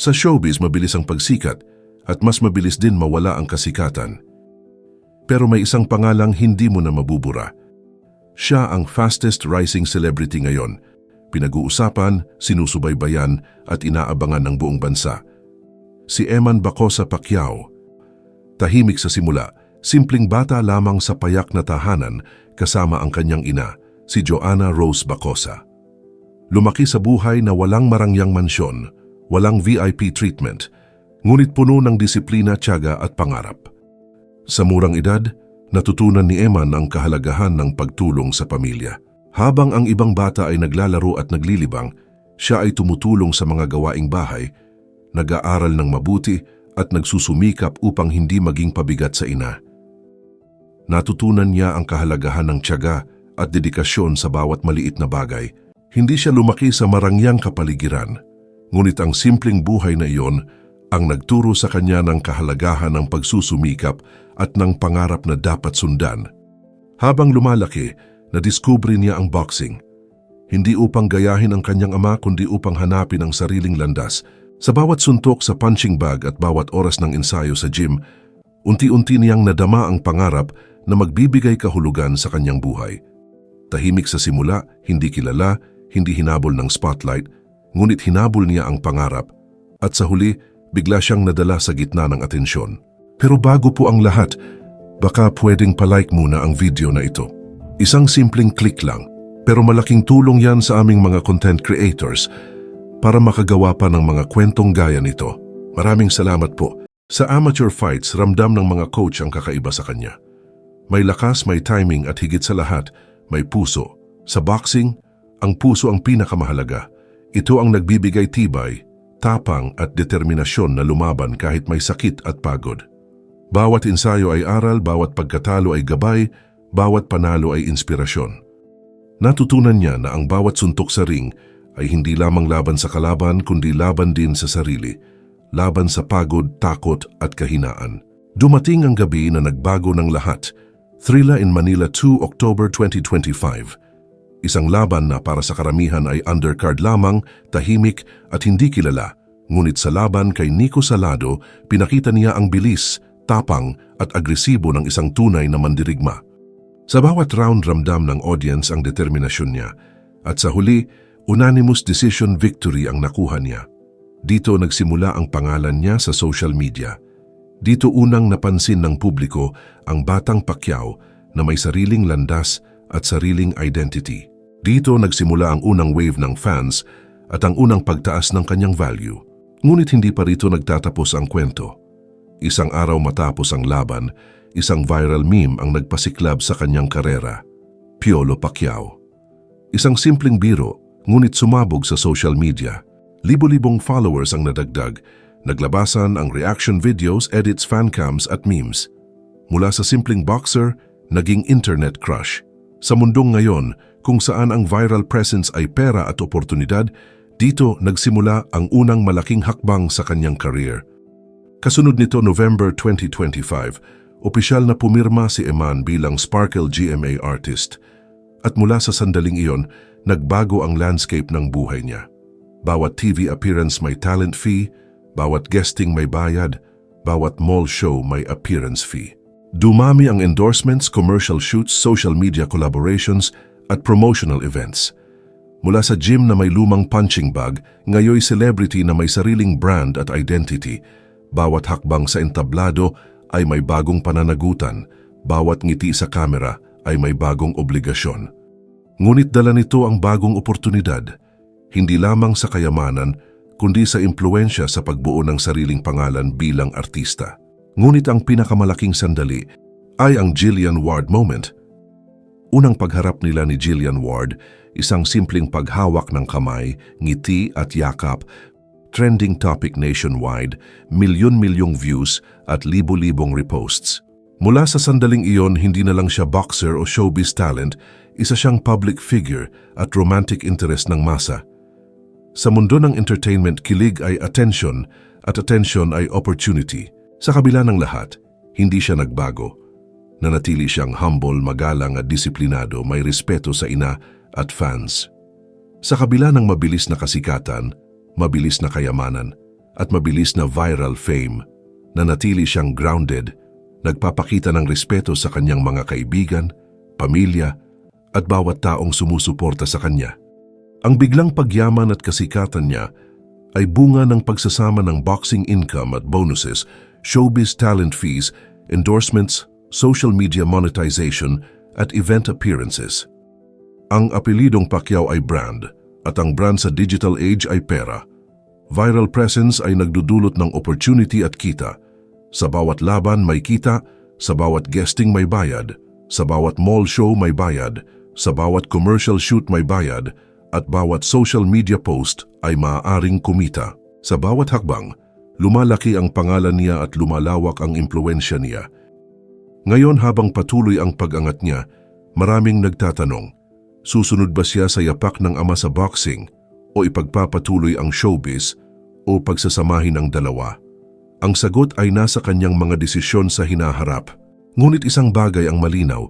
Sa showbiz mabilis ang pagsikat at mas mabilis din mawala ang kasikatan. Pero may isang pangalang hindi mo na mabubura. Siya ang fastest rising celebrity ngayon. Pinag-uusapan, sinusubaybayan at inaabangan ng buong bansa. Si Eman Bacosa Pacquiao. Tahimik sa simula, simpleng bata lamang sa payak na tahanan kasama ang kanyang ina, si Joanna Rose Bacosa. Lumaki sa buhay na walang marangyang mansyon, walang VIP treatment, ngunit puno ng disiplina, tiyaga at pangarap. Sa murang edad, natutunan ni Eman ang kahalagahan ng pagtulong sa pamilya. Habang ang ibang bata ay naglalaro at naglilibang, siya ay tumutulong sa mga gawaing bahay, nag-aaral ng mabuti at nagsusumikap upang hindi maging pabigat sa ina. Natutunan niya ang kahalagahan ng tiyaga at dedikasyon sa bawat maliit na bagay. Hindi siya lumaki sa marangyang kapaligiran, ngunit ang simpleng buhay na iyon ang nagturo sa kanya ng kahalagahan ng pagsusumikap at ng pangarap na dapat sundan. Habang lumalaki, nadiskubre niya ang boxing. Hindi upang gayahin ang kanyang ama kundi upang hanapin ang sariling landas. Sa bawat suntok sa punching bag at bawat oras ng ensayo sa gym, unti-unti niyang nadama ang pangarap na magbibigay kahulugan sa kanyang buhay. Tahimik sa simula, hindi kilala, hindi hinabol ng spotlight, ngunit hinabol niya ang pangarap at sa huli, bigla siyang nadala sa gitna ng atensyon. Pero bago po ang lahat, baka pwedeng palike muna ang video na ito. Isang simpleng click lang, pero malaking tulong yan sa aming mga content creators para makagawa pa ng mga kwentong gaya nito. Maraming salamat po. Sa amateur fights, ramdam ng mga coach ang kakaiba sa kanya. May lakas, may timing at higit sa lahat, may puso. Sa boxing, ang puso ang pinakamahalaga. Ito ang nagbibigay tibay, tapang at determinasyon na lumaban kahit may sakit at pagod. Bawat ensayo ay aral, bawat pagkatalo ay gabay, bawat panalo ay inspirasyon. Natutunan niya na ang bawat suntok sa ring ay hindi lamang laban sa kalaban kundi laban din sa sarili, laban sa pagod, takot at kahinaan. Dumating ang gabi na nagbago ng lahat. Thrilla in Manila 2 October 2025. Isang laban na para sa karamihan ay undercard lamang, tahimik at hindi kilala. Ngunit sa laban kay Nico Salado, pinakita niya ang bilis, tapang at agresibo ng isang tunay na mandirigma. Sa bawat round ramdam ng audience ang determinasyon niya at sa huli, unanimous decision victory ang nakuha niya. Dito nagsimula ang pangalan niya sa social media. Dito unang napansin ng publiko ang batang Pacquiao na may sariling landas at sariling identity. Dito nagsimula ang unang wave ng fans at ang unang pagtaas ng kanyang value. Ngunit hindi pa rito nagtatapos ang kwento. Isang araw matapos ang laban, isang viral meme ang nagpasiklab sa kanyang karera. Piolo Pacquiao. Isang simpleng biro, ngunit sumabog sa social media. Libo-libong followers ang nadagdag, naglabasan ang reaction videos, edits, fancams at memes. Mula sa simpleng boxer, naging internet crush. Sa mundong ngayon, kung saan ang viral presence ay pera at oportunidad, dito nagsimula ang unang malaking hakbang sa kanyang career. Kasunod nito November 2025, opisyal na pumirma si Eman bilang Sparkle GMA artist. At mula sa sandaling iyon, nagbago ang landscape ng buhay niya. Bawat TV appearance may talent fee, bawat guesting may bayad, bawat mall show may appearance fee. Dumami ang endorsements, commercial shoots, social media collaborations at promotional events. Mula sa gym na may lumang punching bag, ngayoy celebrity na may sariling brand at identity. Bawat hakbang sa entablado ay may bagong pananagutan, bawat ngiti sa kamera ay may bagong obligasyon. Ngunit dala nito ang bagong oportunidad, hindi lamang sa kayamanan, kundi sa impluensya sa pagbuo ng sariling pangalan bilang artista. Ngunit ang pinakamalaking sandali ay ang Jillian Ward moment. Unang pagharap nila ni Jillian Ward, isang simpleng paghawak ng kamay, ngiti at yakap, trending topic nationwide, milyon-milyong views at libo-libong reposts. Mula sa sandaling iyon, hindi na lang siya boxer o showbiz talent, isa siyang public figure at romantic interest ng masa. Sa mundo ng entertainment, kilig ay attention at attention ay opportunity. Sa kabila ng lahat, hindi siya nagbago. Nanatili siyang humble, magalang at disiplinado, may respeto sa ina at fans. Sa kabila ng mabilis na kasikatan, mabilis na kayamanan, at mabilis na viral fame. Nanatili siyang grounded, nagpapakita ng respeto sa kanyang mga kaibigan, pamilya, at bawat taong sumusuporta sa kanya. Ang biglang pagyaman at kasikatan niya ay bunga ng pagsasama ng boxing income at bonuses, showbiz talent fees, endorsements, social media monetization, at event appearances. Ang apelidong Pacquiao ay brand at ang brand sa digital age ay pera. Viral presence ay nagdudulot ng opportunity at kita. Sa bawat laban may kita, sa bawat guesting may bayad, sa bawat mall show may bayad, sa bawat commercial shoot may bayad, at bawat social media post ay maaaring kumita. Sa bawat hakbang, lumalaki ang pangalan niya at lumalawak ang impluensya niya. Ngayon habang patuloy ang pag-angat niya, maraming nagtatanong, susunod ba siya sa yapak ng ama sa boxing o ipagpapatuloy ang showbiz o pagsasamahin ang dalawa? Ang sagot ay nasa kanyang mga desisyon sa hinaharap. Ngunit isang bagay ang malinaw,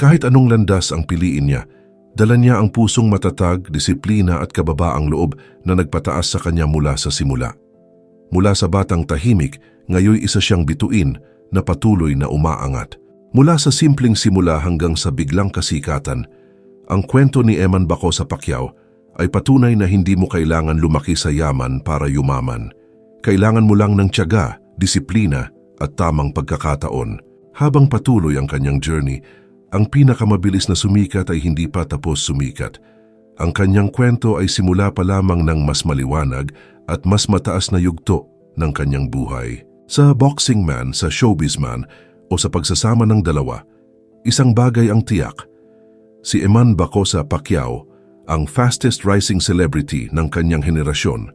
kahit anong landas ang piliin niya, dala niya ang pusong matatag, disiplina at kababaang loob na nagpataas sa kanya mula sa simula. Mula sa batang tahimik, ngayoy isa siyang bituin na patuloy na umaangat. Mula sa simpleng simula hanggang sa biglang kasikatan, ang kwento ni Eman Bako sa Pacquiao ay patunay na hindi mo kailangan lumaki sa yaman para yumaman. Kailangan mo lang ng tiyaga, disiplina at tamang pagkakataon. Habang patuloy ang kanyang journey, ang pinakamabilis na sumikat ay hindi pa tapos sumikat. Ang kanyang kwento ay simula pa lamang ng mas maliwanag at mas mataas na yugto ng kanyang buhay. Sa boxing man, sa showbiz man, o sa pagsasama ng dalawa, isang bagay ang tiyak. Si Eman Bacosa Pacquiao, ang fastest rising celebrity ng kanyang henerasyon,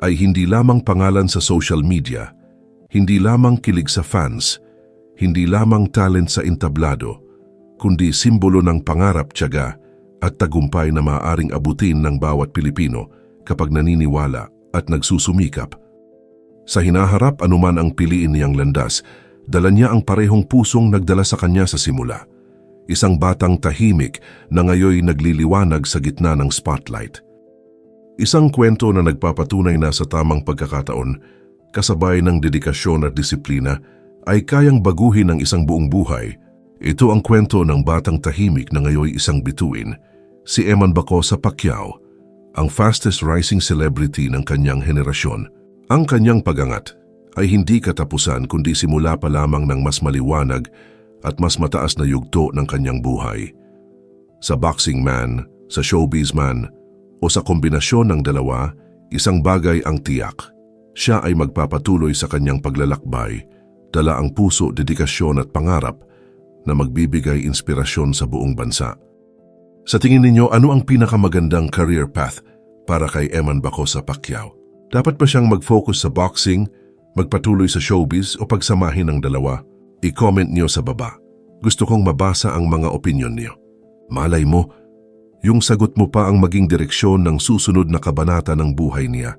ay hindi lamang pangalan sa social media, hindi lamang kilig sa fans, hindi lamang talent sa entablado, kundi simbolo ng pangarap, tiyaga at tagumpay na maaaring abutin ng bawat Pilipino kapag naniniwala at nagsusumikap. Sa hinaharap anuman ang piliin niyang landas, dala niya ang parehong pusong nagdala sa kanya sa simula. Isang batang tahimik na ngayoy nagliliwanag sa gitna ng spotlight. Isang kwento na nagpapatunay na sa tamang pagkakataon, kasabay ng dedikasyon at disiplina, ay kayang baguhin ng isang buong buhay. Ito ang kwento ng batang tahimik na ngayoy isang bituin, si Eman Bacosa Pacquiao, ang fastest rising celebrity ng kanyang henerasyon. Ang kanyang pagangat ay hindi katapusan kundi simula pa lamang ng mas maliwanag at mas mataas na yugto ng kanyang buhay. Sa boxing man, sa showbiz man, o sa kombinasyon ng dalawa, isang bagay ang tiyak. Siya ay magpapatuloy sa kanyang paglalakbay, dala ang puso, dedikasyon at pangarap na magbibigay inspirasyon sa buong bansa. Sa tingin ninyo, ano ang pinakamagandang career path para kay Eman Bacosa Pacquiao? Dapat ba siyang mag-focus sa boxing, magpatuloy sa showbiz o pagsamahin ng dalawa? I-comment niyo sa baba. Gusto kong mabasa ang mga opinion niyo. Malay mo, yung sagot mo pa ang maging direksyon ng susunod na kabanata ng buhay niya.